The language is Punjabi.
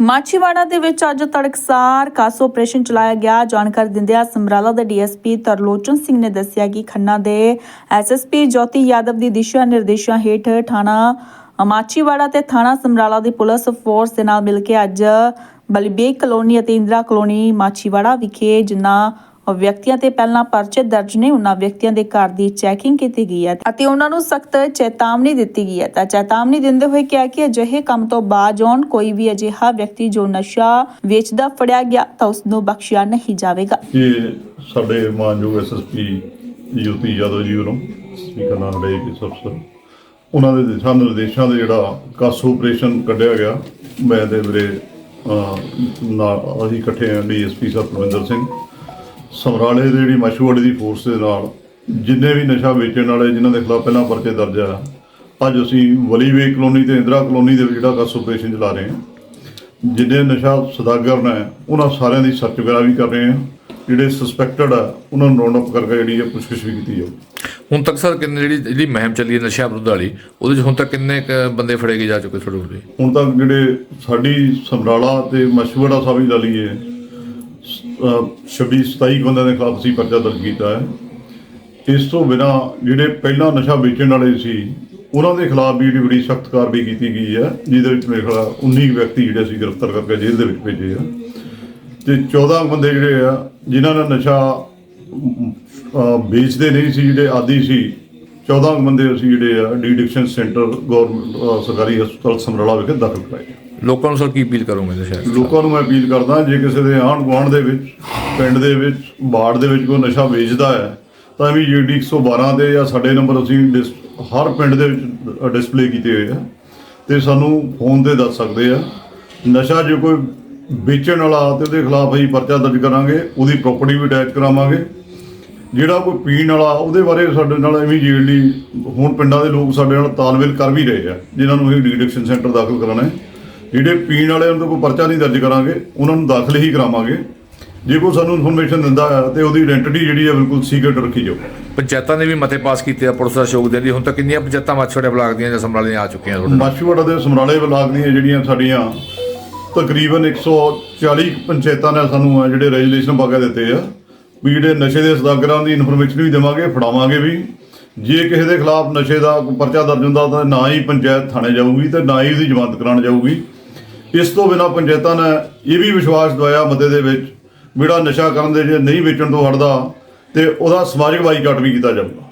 ਮਾਛੀਵਾੜਾ ਦੇ ਵਿੱਚ ਅੱਜ ਤੜਕਸਾਰ ਕਾਸ ਆਪਰੇਸ਼ਨ ਚਲਾਇਆ ਗਿਆ। ਜਾਣਕਾਰੀ ਦਿੰਦਿਆਂ ਸਮਰਾਲਾ ਦੇ ਡੀਐਸਪੀ ਤਰਲੋਚਨ ਸਿੰਘ ਨੇ ਦੱਸਿਆ ਕਿ ਖੰਨਾ ਦੇ ਐਸਐਸਪੀ ਜੋਤੀ ਯਾਦਵ ਦੀ ਦਿਸ਼ਾ ਨਿਰਦੇਸ਼ਾਂ ਹੇਠ ਥਾਣਾ, ਮਾਛੀਵਾੜਾ ਤੇ ਥਾਣਾ ਸਮਰਾਲਾ ਦੀ ਪੁਲਿਸ ਫੋਰਸ ਦੇ ਨਾਲ ਮਿਲ ਕੇ ਅੱਜ ਬਲਬੇਗ ਕਲੋਨੀ ਅਤੇ ਇੰਦਰਾ ਕਲੋਨੀ ਮਾਛੀਵਾੜਾ ਵਿਖੇ ਜਿਨ੍ਹਾਂ ਵਿਅਕਤੀਆਂ ਤੇ ਪਹਿਲਾਂ ਪਰਚੇ ਦਰਜ ਨੇ, ਉਹਨਾਂ ਵਿਅਕਤੀਆਂ ਦੇ ਘਰ ਦੀ ਚੈਕਿੰਗ ਕੀਤੀ ਗਈ ਹੈ ਅਤੇ ਉਹਨਾਂ ਨੂੰ ਸਖਤ ਚੇਤਾਵਨੀ ਦਿੱਤੀ ਗਈ ਹੈ। ਤਾਂ ਚੇਤਾਵਨੀ ਦਿੰਦੇ ਹੋਏ ਕਿਹਾ ਕਿ ਅਜਿਹੇ ਕੰਮ ਤੋਂ ਬਾਅਦ ਆਉਣ, ਕੋਈ ਵੀ ਅਜਿਹਾ ਵਿਅਕਤੀ ਜੋ ਨਸ਼ਾ ਵੇਚਦਾ, ਫੜਿਆ ਗਿਆ, ਤਾਂ ਉਸ ਨੂੰ ਬਖਸ਼ਿਆ ਨਹੀਂ ਜਾਵੇਗਾ। ਇਹ ਸਾਡੇ ਮਾਨਯੋਗ ਐਸਐਸਪੀ ਜੋਤੀ ਯਾਦਵ ਜੀ ਵੱਲੋਂ ਸਪੀਕਰ ਨਾਲ ਦੇ ਕੇ ਅਫਸਰ, ਉਹਨਾਂ ਦੇ ਦਿਸ਼ਾ ਨਿਰਦੇਸ਼ਾਂ ਦੇ ਜਿਹੜਾ ਕਾਸੋ ਆਪਰੇਸ਼ਨ ਕੱਢਿਆ ਗਿਆ। ਮੈਂ ਤੇ ਵੀਰੇ ਨਾਲ ਅਸੀਂ ਇਕੱਠੇ ਹਾਂ ਡੀਐਸਪੀ ਸਾਹਿਬ ਪ੍ਰਵਿੰਦਰ ਸਿੰਘ ਸਮਰਾਲੇ ਦੇ ਜਿਹੜੀ ਮਸ਼ਹੂਰ ਦੀ ਫੋਰਸ ਦੇ ਨਾਲ ਜਿੰਨੇ ਵੀ ਨਸ਼ਾ ਵੇਚਣ ਵਾਲੇ ਜਿਨ੍ਹਾਂ ਦੇ ਖਿਲਾਫ ਪਹਿਲਾਂ ਪਰਚੇ ਦਰਜ ਆ ਅੱਜ ਅਸੀਂ ਵਲੀਵੇ ਕਲੋਨੀ ਤੇ ਇੰਦਰਾ ਕਲੋਨੀ ਦੇ ਵਿੱਚ ਜਿਹੜਾ ਕਾਸੋ ਆਪਰੇਸ਼ਨ ਚਲਾ ਰਹੇ ਹਾਂ। ਜਿੰਨੇ ਨਸ਼ਾ ਸਦਾਗਰ ਨੇ ਉਹਨਾਂ ਸਾਰਿਆਂ ਦੀ ਸਰਚ ਵਗੈਰਾ ਵੀ ਕਰ ਰਹੇ ਹਾਂ। ਜਿਹੜੇ ਸਸਪੈਕਟਡ ਆ ਉਹਨਾਂ ਨੂੰ ਰਾਉਂਡ ਅਪ ਕਰਕੇ ਜਿਹੜੀ ਹੈ ਪੁੱਛਗਿੱਛ ਵੀ ਕੀਤੀ ਜਾਊ। ਹੁਣ ਤੱਕ ਸਰ ਕਿੰਨੇ ਜਿਹੜੀ ਜਿਹੜੀ ਮੁਹਿੰਮ ਚੱਲੀ ਹੈ ਨਸ਼ਾ ਵਿਰੁੱਧ ਵਾਲੀ ਉਹਦੇ ਚ ਹੁਣ ਤੱਕ ਕਿੰਨੇ ਬੰਦੇ ਫੜੇ ਗਏ ਜਾ ਚੁੱਕੇ ਤੁਹਾਡੇ ਕੋਲ? ਹੁਣ ਤੱਕ ਜਿਹੜੇ ਸਾਡੀ ਸਮਰਾਲਾ ਤੇ ਮਸ਼ਹੂਰਾ ਸਾਹਿਬ ਹੀ ਲਾ ਲਈਏ। 26 27 ਬੰਦਿਆਂ ਦੇ ਖਿਲਾਫ ਅਸੀਂ ਪਰਚਾ ਦਰਜ ਕੀਤਾ ਹੈ। ਇਸ ਤੋਂ ਬਿਨਾ ਜਿਹੜੇ ਪਹਿਲਾਂ ਨਸ਼ਾ ਵੇਚਣ ਵਾਲੇ ਸੀ, ਉਹਨਾਂ ਦੇ ਖਿਲਾਫ ਵੀ ਜਿਹੜੀ ਬੜੀ ਸਖਤ ਕਾਰਵਾਈ ਕੀਤੀ ਗਈ ਹੈ, ਜਿਹਦੇ ਵਿੱਚ ਮੇਰੇ ਖਿਆਲ 19 ਕੁ ਵਿਅਕਤੀ ਜਿਹੜੇ ਅਸੀਂ ਗ੍ਰਿਫਤਾਰ ਕਰਕੇ ਜੇਲ੍ਹ ਦੇ ਵਿੱਚ ਭੇਜੇ ਆ। ਤੇ 14 ਬੰਦੇ ਜਿਹੜੇ ਆ, ਜਿਨ੍ਹਾਂ ਦਾ ਨਸ਼ਾ ਵੇਚਦੇ ਨਹੀਂ ਸੀ, ਜਿਹੜੇ ਆਦੀ ਸੀ 14 ਬੰਦੇ ਅਸੀਂ ਜਿਹੜੇ ਆ, ਡੀਡਿਕਸ਼ਨ ਸੈਂਟਰ ਗਵਰਨਮੈਂਟ ਸਰਕਾਰੀ ਹਸਪਤਾਲ ਸਮਰਾਲਾ ਵਿਖੇ ਦਾਖਲ ਕਰਾਏ ਲੋਕਾਂ ਨੂੰ ਸਰ ਕੀ ਅਪੀਲ ਕਰੋਗੇ ਨਸ਼ਾ ਵਿਰੁੱਧ? ਲੋਕਾਂ ਨੂੰ ਮੈਂ ਅਪੀਲ ਕਰਦਾ, ਜੇ ਕਿਸੇ ਦੇ ਆਂਢ ਗੁਆਂਢ ਦੇ ਵਿੱਚ, ਪਿੰਡ ਦੇ ਵਿੱਚ ਬਾੜ ਦੇ ਵਿੱਚ ਕੋਈ ਨਸ਼ਾ ਵੇਚਦਾ ਹੈ, ਤਾਂ ਵੀ ਜੀਡੀ 112 ਦੇ ਜਾਂ ਸਾਡੇ ਨੰਬਰ ਅਸੀਂ ਡਿਸ- ਹਰ ਪਿੰਡ ਦੇ ਵਿੱਚ ਡਿਸਪਲੇ ਕੀਤੇ ਹੋਏ ਆ। ਤੇ ਸਾਨੂੰ ਫੋਨ ਤੇ ਦੱਸ ਸਕਦੇ ਆ, ਨਸ਼ਾ ਜੇ ਕੋਈ ਵੇਚਣ ਵਾਲਾ ਤੇ ਉਹਦੇ ਖਿਲਾਫ ਅਸੀਂ ਪਰਚਾ ਦਰਜ ਕਰਾਂਗੇ, ਉਹਦੀ ਪ੍ਰਾਪਰਟੀ ਵੀ ਅਟੈਚ ਕਰਾਵਾਂਗੇ। ਜਿਹੜਾ ਕੋਈ ਪੀਣ ਵਾਲਾ, ਉਹਦੇ ਬਾਰੇ ਸਾਡੇ ਨਾਲ ਇਮੀਡੀਏਟਲੀ ਹੁਣ ਪਿੰਡਾਂ ਦੇ ਲੋਕ ਸਾਡੇ ਨਾਲ ਤਾਲਮੇਲ ਕਰ ਵੀ ਰਹੇ ਆ, ਜਿਨ੍ਹਾਂ ਨੂੰ ਅਸੀਂ ਡੀਡਿਕਸ਼ਨ ਸੈਂਟਰ ਦਾਖਲ ਕਰਾਉਣਾ ਹੈ। ਜਿਹੜੇ ਪੀਣ ਵਾਲੇ ਉਹਨਾਂ ਤੋਂ ਕੋਈ ਪਰਚਾ ਨਹੀਂ ਦਰਜ ਕਰਾਂਗੇ ਉਹਨਾਂ ਨੂੰ ਦਾਖਲ ਹੀ ਕਰਾਵਾਂਗੇ। ਜੇ ਕੋਈ ਸਾਨੂੰ ਇਨਫੋਰਮੇਸ਼ਨ ਦਿੰਦਾ ਹੈ ਤੇ ਉਹਦੀ ਆਇਡੈਂਟੀ ਜਿਹੜੀ ਹੈ ਬਿਲਕੁਲ ਸੀਕ੍ਰੇਟ ਰੱਖੀ ਜਾਓ ਪੰਚਾਇਤਾਂ ਨੇ ਵੀ ਮਤੇ ਪਾਸ ਕੀਤੇ ਆ ਪੁਲਿਸ ਦਾ ਸ਼ੌਕ ਦੇਣ ਦੀ ਹੁਣ ਤੱਕ ਕਿੰਨੀਆਂ ਪੰਚਾਇਤਾਂ ਮਾਛੜੇ ਬਲਾਕ ਦੀਆਂ ਜਾਂ ਸਮਰਾਲੇ ਆ ਚੁੱਕੀਆਂ ਤੁਹਾਡੇ ਨਾਲ? ਮਾਛੀਵਾੜਾ ਦੇ ਸਮਰਾਲੇ ਬਲਾਕ ਦੀਆਂ ਜਿਹੜੀਆਂ ਸਾਡੀਆਂ ਤਕਰੀਬਨ 140 ਪੰਚਾਇਤਾਂ ਨੇ ਸਾਨੂੰ ਆ ਜਿਹੜੇ ਰੈਜੂਲੇਸ਼ਨ ਪਾ ਕੇ ਦਿੱਤੇ ਆ। ਵੀ ਜਿਹੜੇ ਨਸ਼ੇ ਦੇ ਸਦਾਗਰਾਂ ਦੀ ਇਨਫੋਰਮੇਸ਼ਨ ਵੀ ਦੇਵਾਂਗੇ ਫੜਾਵਾਂਗੇ ਵੀ। ਜੇ ਕਿਸੇ ਦੇ ਖਿਲਾਫ ਨਸ਼ੇ ਦਾ ਪਰਚਾ ਦਰਜ ਹੁੰਦਾ ਤਾਂ ਨਾ ਹੀ ਪੰਚਾਇਤ ਥਾਣੇ ਜਾਊਗੀ ਤੇ ਨਾ ਹੀ ਉਹਦੀ ਜ਼ਮਾਨਤ ਕਰਾਉਣ ਜਾਊਗੀ। ਇਸ ਤੋਂ ਬਿਨਾਂ ਪੰਚਾਇਤਾਂ ਨੇ ਇਹ ਵੀ ਵਿਸ਼ਵਾਸ ਦਵਾਇਆ ਮਤੇ ਦੇ ਵਿੱਚ ਜਿਹੜਾ ਨਸ਼ਾ ਕਰਨ ਦੇ ਜੇ ਨਹੀਂ ਵੇਚਣ ਤੋਂ ਹਟਦਾ ਤੇ ਉਹਦਾ ਸਮਾਜਿਕ ਬਾਈਕਾਟ ਵੀ ਕੀਤਾ ਜਾਊਗਾ।